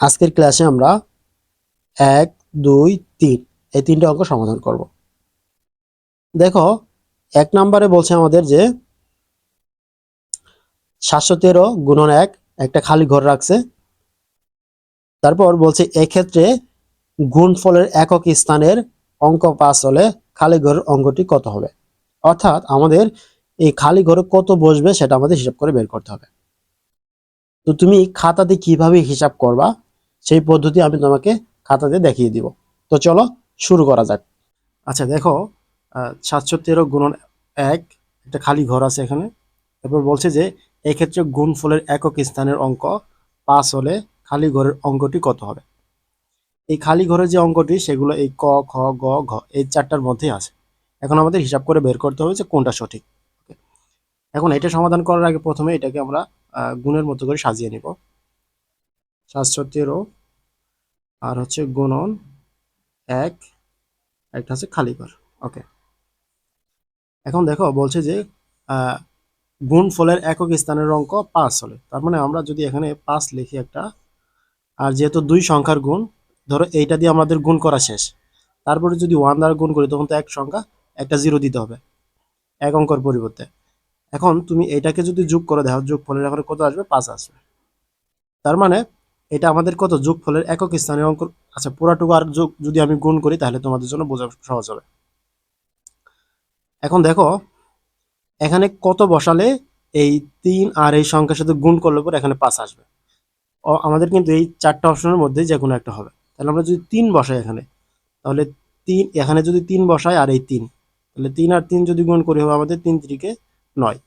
আজকের ক্লাসে আমরা এক, দুই, তিন এই তিনটা অঙ্ক সমাধান করব। দেখো, এক নম্বরে বলছে আমাদের যে সাতশো তেরো গুণন এক একটা খালি ঘর রাখছে। তারপর বলছে এক্ষেত্রে গুণফলের একক স্থানের অঙ্ক পাস হলে খালি ঘরের অঙ্কটি কত হবে? অর্থাৎ আমাদের এই খালি ঘরে কত বসবে সেটা আমাদের হিসাব করে বের করতে হবে। তো তুমি খাতাতে কীভাবে হিসাব করবা? সেই পদ্ধতি আমি তোমাকে খাতাতে দেখিয়ে দিব। তো চলো শুরু করা যাক। আচ্ছা দেখো সাতশো তেরো গুণন এক, একটা খালি ঘর আছে এখানে। এরপর বলছে যে, এক্ষেত্রে গুণফলের একক স্থানের অঙ্ক পাস হলে খালি ঘরের অঙ্কটি কত হবে? এই খালি ঘরের যে অঙ্কটি, সেগুলো এই ক, খ, গ, ঘ, এই চারটার মধ্যেই আছে। এখন আমাদের হিসাব করে বের করতে হবে যে কোনটা সঠিক। এখন এটা সমাধান করার আগে প্রথমে এটাকে আমরা গুণের মতো করে সাজিয়ে নিব। সাতশো তেরো আর হচ্ছে গুণন এক, একটা হচ্ছে খালি ঘর ওকে। এখন দেখো বলছে যে গুণফলের একক স্থানের অঙ্ক পাঁচ হলে। তার মানে আমরা যদি এখানে পাঁচ লিখি একটা, আর যেহেতু দুই সংখ্যার গুণ, ধরো এইটা দিয়ে আমাদের গুণ করা শেষ। তারপরে যদি ওয়ান দ্বারা গুণ করি, তখন তো এক সংখ্যা, একটা জিরো দিতে হবে, এক অঙ্কর পরিবর্তে। এখন তুমি এটাকে যদি যোগ করে দেখো যোগ ফলের এখন কত আসবে? পাঁচ আসবে। তার মানে এটা আমাদের কত? যোগ ফলের একক স্থানীয় অঙ্ক আচ্ছা পুরাটুকু আর যোগ যদি আমি গুণ করি, তাহলে তোমাদের জন্য বোঝা সহজ হবে। এখন দেখো, এখানে কত বসালে এই তিন আর এই সংখ্যার সাথে গুণ করলে পর এখানে পাঁচ আসবে। আমাদের কিন্তু এই চারটা অপশনের মধ্যে যে কোনো একটা হবে। তাহলে আমরা যদি তিন বসাই এখানে, তাহলে তিন, এখানে যদি তিন বসাই আর এই তিন, তাহলে তিন আর তিন যদি গুণ করি, হবে আমাদের তিন তিরিকে নয়।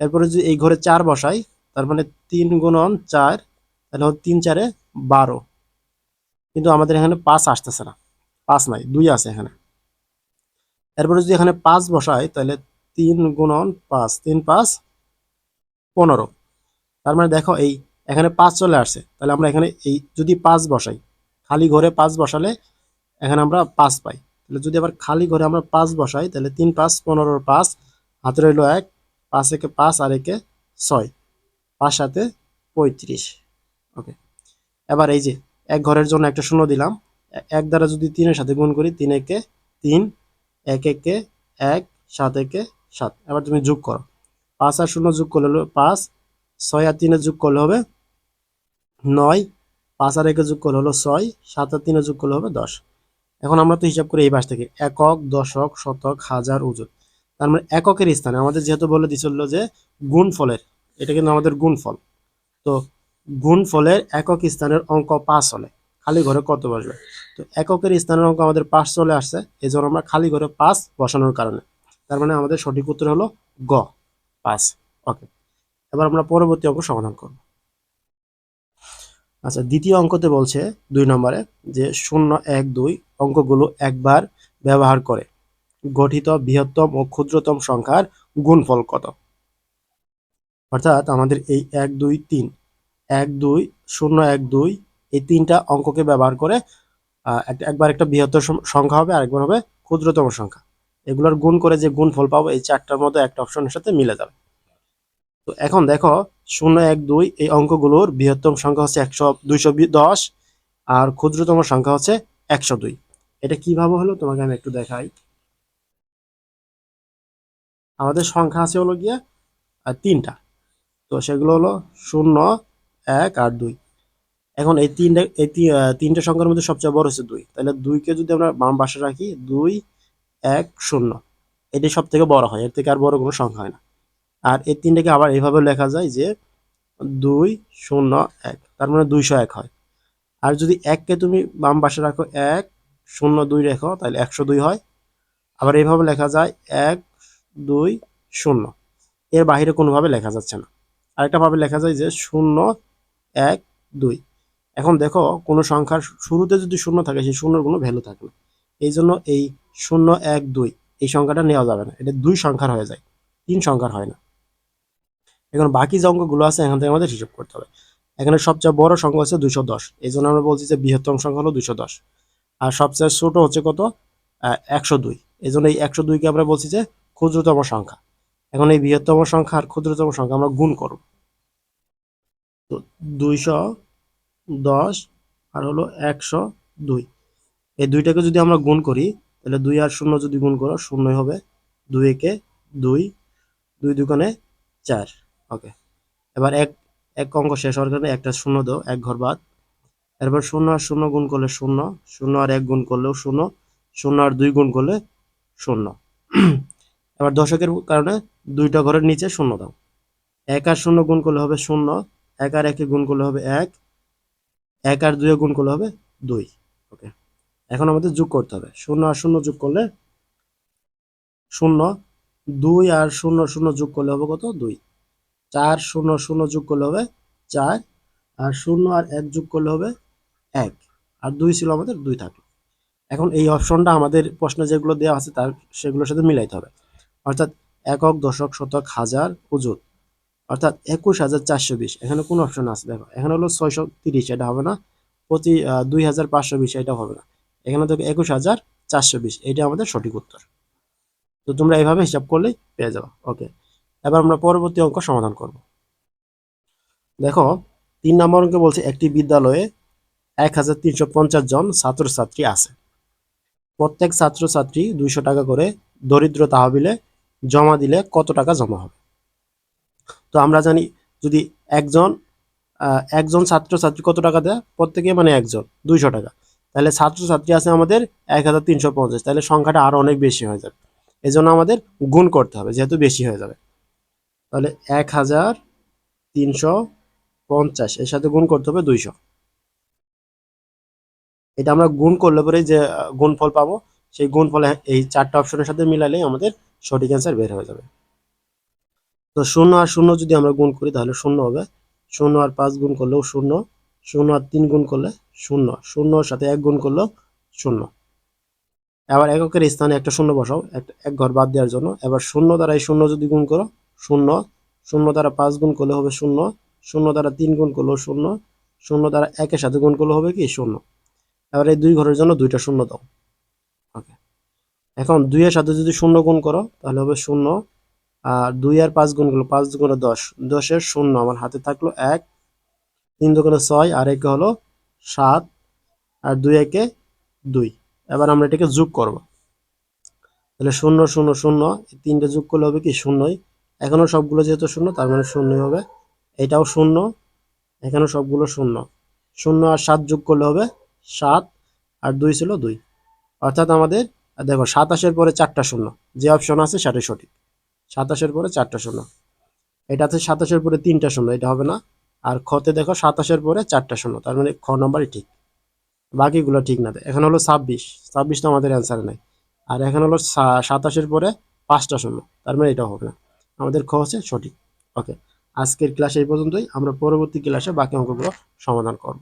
এরপরে যদি এই ঘরে চার বসাই, তার মানে তিন গুণন চার তাহলে হচ্ছে তিন চারে বারো। কিন্তু আমাদের এখানে পাঁচ আসতেছে না। পাঁচ নাই, দুই আছে এখানে। এরপরে যদি এখানে পাঁচ বসাই, তাহলে তিন গুণন পাঁচ, তিন পাঁচ পনেরো। তার মানে দেখো এই এখানে পাঁচ চলে আসছে। তাহলে আমরা এখানে এই যদি পাঁচ বসাই, খালি ঘরে পাঁচ বসালে এখানে আমরা পাঁচ পাই। তাহলে যদি আবার খালি ঘরে আমরা পাঁচ বসাই, তাহলে তিন পাঁচ পনেরোর পাঁচ হাতে রইল এক, পাঁচ একে পাঁচ আর একে ছয়, পাঁচ সাথে পঁয়ত্রিশ। ওকে এবার এই যে, এক ঘরের জন্য একটা শূন্য দিলাম। এক দ্বারা যদি তিনের সাথে গুণ করি, তিন একে তিন, এক একে এক, সাত একে সাত। এবার তুমি যোগ করো। পাঁচ আর শূন্য যোগ করলে হলো পাঁচ, ছয় আর তিনে যোগ করলে হবে নয়, পাঁচ আর একে যোগ করলে হলো ছয়, সাত আর তিনে যোগ করলে হবে দশ। এখন আমরা তো হিসাব করি এই পাশ থেকে, একক, দশক, শতক, হাজার, ওজন। তার মানে এককের স্থানে আমাদের যেহেতু বলে দিছিল যে গুণফলের, এটা কিন্তু আমাদের গুণফল। তো গুণফলের একক স্থানের অঙ্ক পাঁচ হলে। খালি ঘরে কত বসবে? তো এককের স্থানের অঙ্ক আমাদের পাঁচ চলে আসছে এই জন্য আমরা খালি ঘরে পাঁচ বসানোর কারণে। তার মানে আমাদের সঠিক উত্তর হলো গ, পাঁচ। ওকে, এবার আমরা পরবর্তী অঙ্ক সমাধান করব। আচ্ছা দ্বিতীয় অঙ্কতে বলছে দুই নম্বরে যে শূন্য, এক, দুই অঙ্কগুলো একবার ব্যবহার করে গঠিত বৃহত্তম ও ক্ষুদ্রতম সংখ্যার গুণফল কত? অর্থাৎ আমাদের এই এক, দুই, তিন এক দুই শূন্য এক দুই এই তিনটা অঙ্ককে ব্যবহার করে একবার একটা বৃহত্তর সংখ্যা হবে, আরেকবার হবে ক্ষুদ্রতম সংখ্যা। এগুলোর গুণ করে যে গুণ ফল পাবো, এই চারটার মধ্যে একটা অপশনের সাথে মিলে যাবে। তো এখন দেখো, শূন্য এক দুই এই অঙ্কগুলোর বৃহত্তম সংখ্যা হচ্ছে একশো দুইশো দশ, আর ক্ষুদ্রতম সংখ্যা হচ্ছে একশো দুই। এটা কীভাবে হলো? তোমাকে আমি একটু দেখাই। আমাদের সংখ্যা আছে হলো গিয়ে তিনটা। তো সেগুলো হলো শূন্য এক আর দুই। এখন এই তিনটা এই তিনটা সংখ্যার মধ্যে সবচেয়ে বড় হচ্ছে দুই। তাহলে দুইকে যদি আমরা বাম পাশে রাখি, দুই, এক, শূন্য। এটি সব থেকে বড় হয়, এর থেকে আর বড় কোনো সংখ্যা হয় না। আর এই তিনটাকে আবার এইভাবে লেখা যায় যে দুই, শূন্য, এক। তার মানে দুইশো এক হয়। আর যদি এককে তুমি বাম পাশে রাখো, এক, শূন্য, দুই রেখো, তাহলে একশো দুই হয়। আবার এইভাবে লেখা যায়, এক, দুই, শূন্য। এর বাইরে কোনোভাবে লেখা যাচ্ছে না। আরেকটা ভাবে লেখা যায় যে শূন্য এক, দুই। এখন দেখো, কোনো সংখ্যার শুরুতে যদি শূন্য থাকে, সেই শূন্যর কোনো ভ্যালু থাকে না। এই জন্য এই শূন্য, এক, দুই, এই সংখ্যাটা নেওয়া যাবে না। এটা দুই সংখ্যার হয়ে যায়, তিন সংখ্যার হয় না। এখন বাকি যে অঙ্কগুলো আছে, এখান থেকে আমাদের হিসাব করতে হবে। এখানে সবচেয়ে বড় সংখ্যা হচ্ছে দুইশো দশ। এই জন্য আমরা বলছি যে বৃহত্তম সংখ্যা হলো দুইশো দশ। আর সবচেয়ে ছোট হচ্ছে কত? একশো দুই। এই জন্য এই একশো দুইকে আমরা বলছি যে ক্ষুদ্রতম সংখ্যা। এখন এই বৃহত্তম সংখ্যা আর ক্ষুদ্রতম সংখ্যা আমরা গুণ করব। তো দুইশো দশ আর হলো একশো দুই। এই দুইটাকে যদি আমরা গুণ করি, তাহলে দুই আর শূন্য যদি গুণ করো, শূন্যই হবে দুই একে দুই দুই দুকানে চার। ওকে এবার এক এক অঙ্ক শেষ হওয়ার কারণে একটা শূন্য দাও, এক ঘর বাদ। এরপর শূন্য আর শূন্য গুণ করলে শূন্য শূন্য আর এক গুণ করলেও শূন্য শূন্য আর দুই গুণ করলে শূন্য। এবার দশকের কারণে দুইটা ঘরের নিচে শূন্য দাও। এক আর শূন্য গুণ করলে হবে শূন্য এক আর একে গুণ করলে হবে এক। এক আর দুয়ে গুণ করলে হবে দুই। ওকে। এখন আমাদের যোগ করতে হবে। শূন্য আর শূন্য যোগ করলে শূন্য। দুই আর শূন্য শূন্য যোগ করলে হবে কত? দুই। চার শূন্য শূন্য যোগ করলে হবে চার। আর শূন্য আর এক যোগ করলে হবে এক। আর দুই ছিল আমাদের দুই থাকল। এখন এই অপশনটা আমাদের প্রশ্নে যেগুলো দেওয়া আছে তার সেগুলোর সাথে মিলাইতে হবে। অর্থাৎ একক, দশক, শতক, হাজার অযুত অর্থাৎ একুশ হাজার চারশো বিশ। এখানে কোন অপশন আছে? দেখো, এখানে হলো ছয়শো তিরিশ, এটা হবে না। প্রতি দুই হাজার পাঁচশো বিশ, এটা হবে না। এখানে দেখো একুশ হাজার চারশো বিশ, এটা আমাদের সঠিক উত্তর। তো তোমরা এইভাবে হিসাব করলেই পেয়ে যাবে। ওকে এবার আমরা পরবর্তী অঙ্ক সমাধান করব। দেখো, তিন নম্বর অঙ্কে বলছে, একটি বিদ্যালয়ে এক হাজার তিনশো পঞ্চাশ জন ছাত্রছাত্রী আছে। প্রত্যেক ছাত্রছাত্রী দুইশো টাকা করে দরিদ্র তহবিলে জমা দিলে কত টাকা জমা হবে? তো আমরা জানি যদি একজন একজন ছাত্রছাত্রী কত টাকা দেয়? প্রত্যেকে মানে একজন, দুইশো টাকা। তাহলে ছাত্রছাত্রী আছে আমাদের এক হাজার তিনশো পঞ্চাশ। তাহলে সংখ্যাটা আরও অনেক বেশি হয়ে যাবে। এই জন্য আমাদের গুণ করতে হবে, যেহেতু বেশি হয়ে যাবে। তাহলে এক হাজার তিনশো পঞ্চাশ, এর সাথে গুণ করতে হবে দুইশো। এটা আমরা গুণ করলে পরে যে গুণফল পাবো, সেই গুণফলে এই চারটা অপশনের সাথে মিলালেই আমাদের সঠিক অ্যান্সার বের হয়ে যাবে। তো শূন্য আর শূন্য যদি আমরা গুণ করি, তাহলে শূন্য হবে। শূন্য আর পাঁচ গুণ করলেও শূন্য শূন্য আর তিন গুণ করলে শূন্য শূন্যর সাথে এক গুণ করলেও শূন্য। এবার এককের স্থানে একটা শূন্য বসাও এক ঘর বাদ দেওয়ার জন্য। এবার শূন্য দ্বারা এই শূন্য যদি গুণ করো, শূন্য শূন্য দ্বারা পাঁচ গুণ করলে হবে শূন্য শূন্য দ্বারা তিন গুণ করলেও শূন্য শূন্য দ্বারা একের সাথে গুণ করলে হবে কি? শূন্য। এবার এই দুই ঘরের জন্য দুইটা শূন্য দাও। ওকে। এখন দুইয়ের সাথে যদি শূন্য গুণ করো, তাহলে হবে শূন্য আর দুই আর পাঁচ গুণ করল পাঁচ গুণে দশ। দশের শূন্য, আমার হাতে থাকল এক, তিন দোকানে ছয়, আর একে হলো সাত, আর দুই একে দুই। এবার আমরা এটাকে যোগ করব। তাহলে শূন্য শূন্য শূন্য তিনটে যোগ করলে হবে কি শূন্যই। এখনও সবগুলো যেহেতু শূন্য, তার মানে শূন্যই হবে। এটাও শূন্য, এখানেও সবগুলো শূন্য। শূন্য আর সাত যোগ করলে হবে সাত, আর দুই ছিল দুই। অর্থাৎ আমাদের, দেখো, সাতাশের পরে চারটা শূন্য। যে অপশন আছে সেটাই সঠিক। সাতাশের পরে চারটা শূন্য। এটা আছে সাতাশের পরে তিনটা শূন্য, এটা হবে না। আর খতে দেখো সাতাশের পরে চারটা শূন্য, তার মানে খ নম্বরই ঠিক। বাকিগুলো ঠিক না। এখন হলো ছাব্বিশ ছাব্বিশ তো আমাদের অ্যান্সার নাই। আর এখন হলো সাতাশের পরে পাঁচটা শূন্য, তার মানে এটা হবে না। আমাদের খ হচ্ছে সঠিক। ওকে, আজকের ক্লাস এই পর্যন্তই। আমরা পরবর্তী ক্লাসে বাকি অঙ্কগুলো সমাধান করব।